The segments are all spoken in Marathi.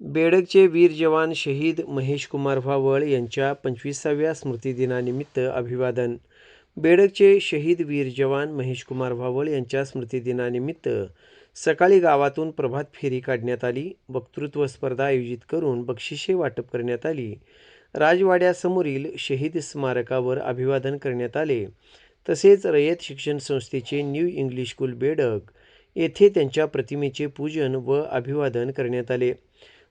बेडगचे वीर जवान शहीद महेशकुमार भावळ यांच्या पंचवीसाव्या स्मृतिदिनानिमित्त अभिवादन. बेडगचे शहीद वीर जवान महेशकुमार भावळ यांच्या स्मृतिदिनानिमित्त सकाळी गावातून प्रभात फेरी काढण्यात आली. वक्तृत्व स्पर्धा आयोजित करून बक्षिसे वाटप करण्यात आली. राजवाड्यासमोरील शहीद स्मारकावर अभिवादन करण्यात आले. तसेच रयत शिक्षण संस्थेचे न्यू इंग्लिश स्कूल बेडग येथे त्यांच्या प्रतिमेचे पूजन व अभिवादन करण्यात आले.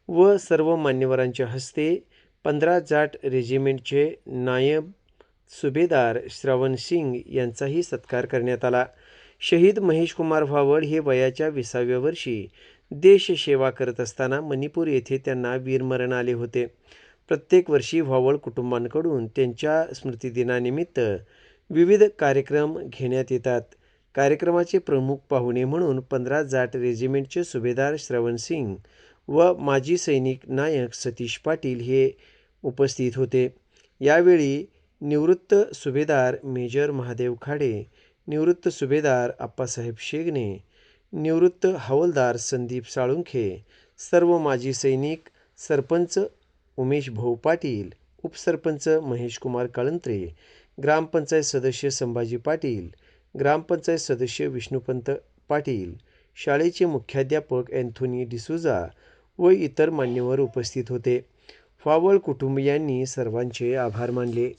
व सर्व मान्यवरांच्या हस्ते पंधरा जाट रेजिमेंटचे नायब सुभेदार श्रवण सिंग यांचाही सत्कार करण्यात आला. शहीद महेशकुमार भावड हे वयाच्या विसाव्या वर्षी देशसेवा करत असताना मणिपूर येथे त्यांना वीरमरण आले होते. प्रत्येक वर्षी व्हावळ कुटुंबांकडून त्यांच्या स्मृतिदिनानिमित्त विविध कार्यक्रम घेण्यात येतात. कार्यक्रमाचे प्रमुख पाहुणे म्हणून पंधरा जाट रेजिमेंटचे सुभेदार श्रवण सिंग व माजी सैनिक नायक सतीश पाटील हे उपस्थित होते. यावेळी निवृत्त सुभेदार मेजर महादेव खाडे निवृत्त सुभेदार आप्पासाहेब शेगणे निवृत्त हवालदार संदीप साळुंखे सर्व माजी सैनिक सरपंच उमेश भाऊ पाटील उपसरपंच महेशकुमार काळंत्रे ग्रामपंचायत सदस्य संभाजी पाटील ग्रामपंचायत सदस्य विष्णुपंत पाटील शाळेचे मुख्याध्यापक अँथोनी डिसुजा व इतर मान्यवर उपस्थित होते. फावळ कुटुंबियांनी सर्वांचे आभार मानले.